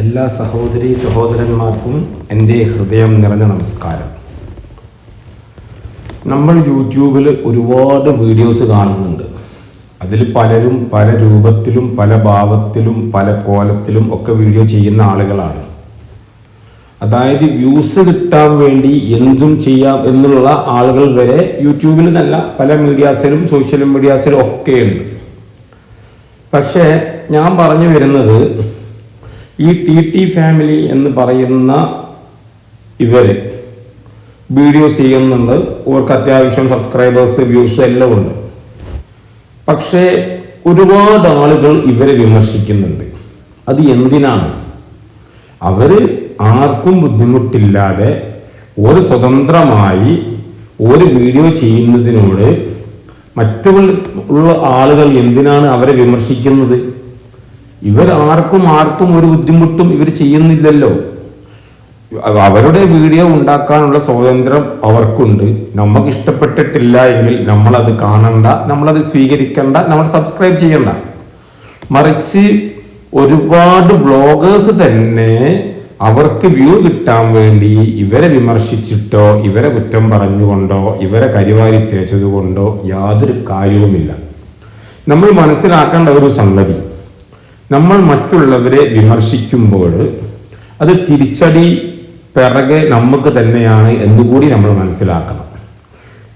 എല്ലാ സഹോദരി സഹോദരന്മാർക്കും എന്റെ ഹൃദയം നിറഞ്ഞ നമസ്കാരം. നമ്മൾ യൂട്യൂബിൽ ഒരുപാട് വീഡിയോസ് കാണുന്നുണ്ട്. അതിൽ പലരും പല രൂപത്തിലും പല ഭാവത്തിലും പല കോലത്തിലും ഒക്കെ വീഡിയോ ചെയ്യുന്ന ആളുകളാണ്. അതായത് വ്യൂസ് കിട്ടാൻ വേണ്ടി എന്തും ചെയ്യാം എന്നുള്ള ആളുകൾ വരെ യൂട്യൂബിൽ നല്ല പല മീഡിയാസിലും സോഷ്യൽ മീഡിയാസിലും ഒക്കെയുണ്ട്. പക്ഷേ ഞാൻ പറഞ്ഞു വരുന്നത് ഈ ടി ടി ഫാമിലി എന്ന് പറയുന്ന ഇവർ വീഡിയോസ് ചെയ്യുന്നുണ്ട്. അവർക്ക് അത്യാവശ്യം സബ്സ്ക്രൈബേഴ്സ് വ്യൂസ് എല്ലാം ഉണ്ട്. പക്ഷേ ഒരുപാട് ആളുകൾ ഇവരെ വിമർശിക്കുന്നുണ്ട്. അത് എന്തിനാണ്? അവർ ആർക്കും ബുദ്ധിമുട്ടില്ലാതെ ഒരു സ്വതന്ത്രമായി ഒരു വീഡിയോ ചെയ്യുന്നതിനോട് മറ്റുള്ള ആളുകൾ എന്തിനാണ് അവരെ വിമർശിക്കുന്നത്? ഇവർ ആർക്കും ആർക്കും ഒരു ബുദ്ധിമുട്ടും ഇവർ ചെയ്യുന്നില്ലല്ലോ. അവരുടെ വീഡിയോ ഉണ്ടാക്കാനുള്ള സ്വാതന്ത്ര്യം അവർക്കുണ്ട്. നമുക്ക് ഇഷ്ടപ്പെട്ടിട്ടില്ല എങ്കിൽ നമ്മളത് കാണണ്ട നമ്മളത് സ്വീകരിക്കണ്ട നമ്മൾ സബ്സ്ക്രൈബ് ചെയ്യണ്ട. മറിച്ച് ഒരുപാട് ബ്ലോഗേഴ്സ് തന്നെ അവർക്ക് വ്യൂ കിട്ടാൻ വേണ്ടി ഇവരെ വിമർശിച്ചിട്ടോ ഇവരെ കുറ്റം പറഞ്ഞുകൊണ്ടോ ഇവരെ കരിവാരി തേച്ചതുകൊണ്ടോ യാതൊരു കാര്യവുമില്ല. നമ്മൾ മനസ്സിലാക്കേണ്ട ഒരു സംഗതി. നമ്മൾ മറ്റുള്ളവരെ വിമർശിക്കുമ്പോൾ അത് തിരിച്ചടി പിറകെ നമുക്ക് തന്നെയാണ് എന്നുകൂടി നമ്മൾ മനസ്സിലാക്കണം.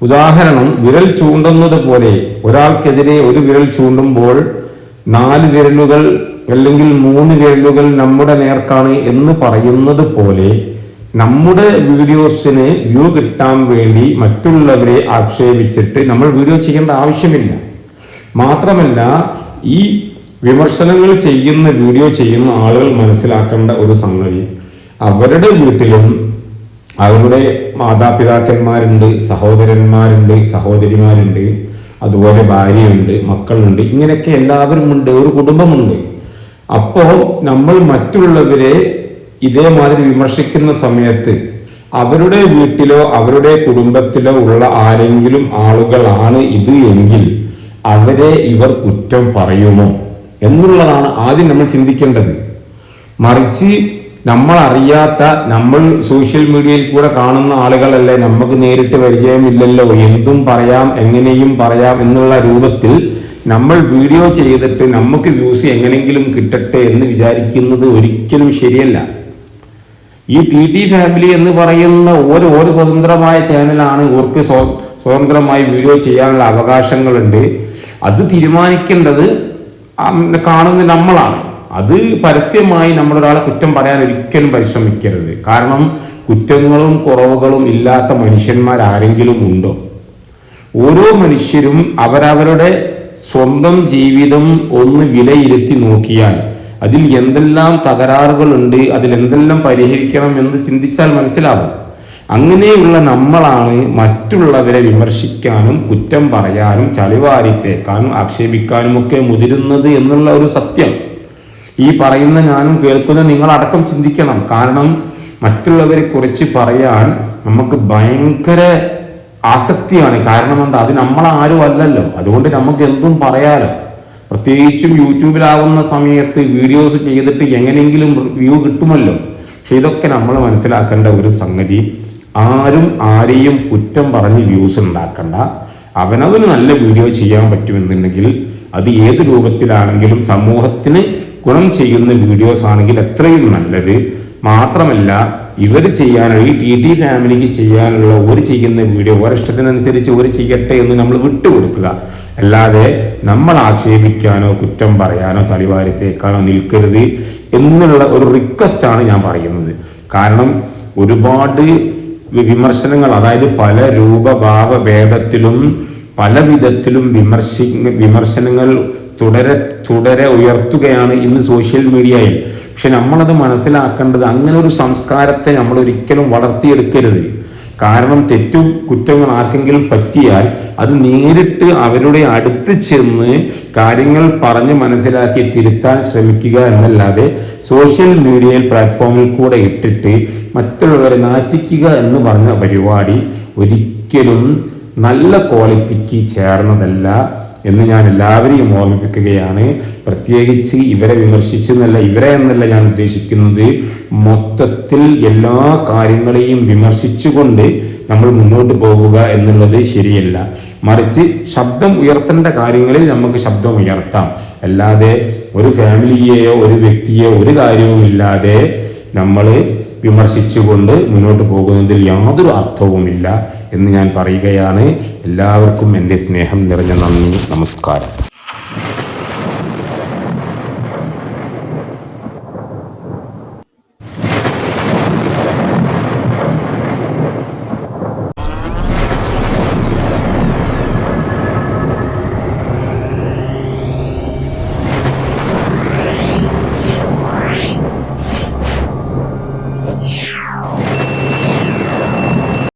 ഉദാഹരണം വിരൽ ചൂണ്ടുന്നത് പോലെ ഒരാൾക്കെതിരെ ഒരു വിരൽ ചൂണ്ടുമ്പോൾ നാല് വിരലുകൾ അല്ലെങ്കിൽ മൂന്ന് വിരലുകൾ നമ്മുടെ നേർക്കാണ് എന്ന് പറയുന്നത് പോലെ നമ്മുടെ വീഡിയോസിന് വ്യൂ കിട്ടാൻ വേണ്ടി മറ്റുള്ളവരെ ആക്ഷേപിച്ചിട്ട് നമ്മൾ വീഡിയോ ചെയ്യേണ്ട ആവശ്യമില്ല. മാത്രമല്ല ഈ വിമർശനങ്ങൾ ചെയ്യുന്ന വീഡിയോ ചെയ്യുന്ന ആളുകൾ മനസ്സിലാക്കേണ്ട ഒരു സംഗതി. അവരുടെ വീട്ടിലും അവരുടെ മാതാപിതാക്കന്മാരുണ്ട് സഹോദരന്മാരുണ്ട് സഹോദരിമാരുണ്ട് അതുപോലെ ഭാര്യയുണ്ട് മക്കളുണ്ട് ഇങ്ങനെയൊക്കെ എല്ലാവരും ഉണ്ട് ഒരു കുടുംബമുണ്ട്. അപ്പോൾ നമ്മൾ മറ്റുള്ളവരെ ഇതേമാതിരി വിമർശിക്കുന്ന സമയത്ത് അവരുടെ വീട്ടിലോ അവരുടെ കുടുംബത്തിലോ ഉള്ള ആരെങ്കിലും ആളുകളാണ് ഇത് എങ്കിൽ അവരെ ഇവർ കുറ്റം പറയുമോ? എന്നുള്ളതാണ് ആദ്യം നമ്മൾ ചിന്തിക്കേണ്ടത്. മറിച്ച് നമ്മൾ അറിയാത്ത നമ്മൾ സോഷ്യൽ മീഡിയയിൽ കൂടെ കാണുന്ന ആളുകളല്ലേ നമുക്ക് നേരിട്ട് പരിചയമില്ലല്ലോ എന്തും പറയാം എങ്ങനെയും പറയാം എന്നുള്ള രൂപത്തിൽ നമ്മൾ വീഡിയോ ചെയ്തിട്ട് നമുക്ക് വ്യൂസ് എങ്ങനെങ്കിലും കിട്ടട്ടെ എന്ന് വിചാരിക്കുന്നത് ഒരിക്കലും ശരിയല്ല. ഈ ടി ടി ഫാമിലി എന്ന് പറയുന്ന ഓരോ ഓരോ സ്വതന്ത്രമായ ചാനലാണ് ഇവർക്ക് സ്വതന്ത്രമായി വീഡിയോ ചെയ്യാനുള്ള അവകാശങ്ങളുണ്ട്. അത് തീരുമാനിക്കേണ്ടത് കാണുന്ന നമ്മളാണ്. അത് പരസ്യമായി നമ്മളൊരാളെ കുറ്റം പറയാൻ ഒരിക്കലും പരിശ്രമിക്കരുത്. കാരണം കുറ്റങ്ങളും കുറവുകളും ഇല്ലാത്ത മനുഷ്യന്മാർ ആരെങ്കിലും ഉണ്ടോ? ഓരോ മനുഷ്യരും അവരവരുടെ സ്വന്തം ജീവിതം ഒന്ന് വിലയിരുത്തി നോക്കിയാൽ അതിൽ എന്തെല്ലാം തകരാറുകളുണ്ട് അതിൽ എന്തെല്ലാം പരിഹരിക്കണം എന്ന് ചിന്തിച്ചാൽ മനസ്സിലാവും. അങ്ങനെയുള്ള നമ്മളാണ് മറ്റുള്ളവരെ വിമർശിക്കാനും കുറ്റം പറയാനും ചളിവാരിത്തേക്കാനും ആക്ഷേപിക്കാനും ഒക്കെ മുതിരുന്നത് എന്നുള്ള ഒരു സത്യം. ഈ പറയുന്ന ഞാനും കേൾക്കുന്ന നിങ്ങളടക്കം ചിന്തിക്കണം. കാരണം മറ്റുള്ളവരെ കുറിച്ച് പറയാൻ നമുക്ക് ഭയങ്കര ആസക്തിയാണ്. കാരണം എന്താ? അത് നമ്മളാരും അല്ലല്ലോ. അതുകൊണ്ട് നമുക്ക് എന്തും പറയാലോ. പ്രത്യേകിച്ചും യൂട്യൂബിലാവുന്ന സമയത്ത് വീഡിയോസ് ചെയ്തിട്ട് എങ്ങനെയെങ്കിലും വ്യൂ കിട്ടുമല്ലോ. പക്ഷെ ഇതൊക്കെ നമ്മൾ മനസ്സിലാക്കേണ്ട ഒരു സംഗതി ആരും ആരെയും കുറ്റം പറഞ്ഞ് വ്യൂസ് ഉണ്ടാക്കണ്ട. അവനവന് നല്ല വീഡിയോ ചെയ്യാൻ പറ്റുമെന്നുണ്ടെങ്കിൽ അത് ഏത് രൂപത്തിലാണെങ്കിലും സമൂഹത്തിന് ഗുണം ചെയ്യുന്ന വീഡിയോസ് ആണെങ്കിൽ എത്രയും നല്ലത്. മാത്രമല്ല ഇവർ ചെയ്യാനുള്ള ഈ ടി ടി ഫാമിലിക്ക് ചെയ്യാനുള്ള ഒരു ചെയ്യുന്ന വീഡിയോ ഒരിഷ്ടത്തിനനുസരിച്ച് ഒരു ചെയ്യട്ടെ എന്ന് നമ്മൾ വിട്ടുകൊടുക്കുക. അല്ലാതെ നമ്മൾ ആക്ഷേപിക്കാനോ കുറ്റം പറയാനോ ചളിവാരത്തേക്കാനോ നിൽക്കരുത് എന്നുള്ള ഒരു റിക്വസ്റ്റ് ആണ് ഞാൻ പറയുന്നത്. കാരണം ഒരുപാട് വിമർശനങ്ങൾ അതായത് പല രൂപഭാവ ഭേദത്തിലും പല വിധത്തിലും വിമർശി വിമർശനങ്ങൾ തുടരെ തുടരെ ഉയർത്തുകയാണ് ഇന്ന് സോഷ്യൽ മീഡിയയിൽ. പക്ഷെ നമ്മളത് മനസ്സിലാക്കേണ്ടത് അങ്ങനെ ഒരു സംസ്കാരത്തെ നമ്മൾ ഒരിക്കലും വളർത്തിയെടുക്കരുത്. കാരണം തെറ്റും കുറ്റങ്ങൾ ആർക്കെങ്കിലും പറ്റിയാൽ അത് നേരിട്ട് അവരുടെ അടുത്ത് ചെന്ന് കാര്യങ്ങൾ പറഞ്ഞ് മനസ്സിലാക്കി തിരുത്താൻ ശ്രമിക്കുക എന്നല്ലാതെ സോഷ്യൽ മീഡിയയിൽ പ്ലാറ്റ്ഫോമിൽ കൂടെ ഇട്ടിട്ട് മറ്റുള്ളവരെ നാറ്റിക്കുക എന്ന് പറഞ്ഞ പരിപാടി ഒരിക്കലും നല്ല ക്വാളിറ്റിക്ക് ചേർന്നതല്ല. എന്ന് ഞാൻ എല്ലാവരെയും ഓർമ്മിപ്പിക്കുകയാണ്. പ്രത്യേകിച്ച് ഇവരെ വിമർശിച്ചെന്നല്ല ഇവരെ എന്നല്ല ഞാൻ ഉദ്ദേശിക്കുന്നത് മൊത്തത്തിൽ എല്ലാ കാര്യങ്ങളെയും വിമർശിച്ചുകൊണ്ട് നമ്മൾ മുന്നോട്ട് പോവുക എന്നുള്ളത് ശരിയല്ല. മറിച്ച് ശബ്ദം ഉയർത്തേണ്ട കാര്യങ്ങളിൽ നമുക്ക് ശബ്ദം ഉയർത്താം. അല്ലാതെ ഒരു ഫാമിലിയെയോ ഒരു വ്യക്തിയെയോ ഒരു കാര്യവുമില്ലാതെ നമ്മൾ വിമർശിച്ചുകൊണ്ട് മുന്നോട്ട് പോകുന്നതിൽ യാതൊരു അർത്ഥവുമില്ല എന്ന് ഞാൻ പറയുകയാണ്. എല്ലാവർക്കും എന്റെ സ്നേഹം നിറഞ്ഞ നന്ദി. നമസ്കാരം.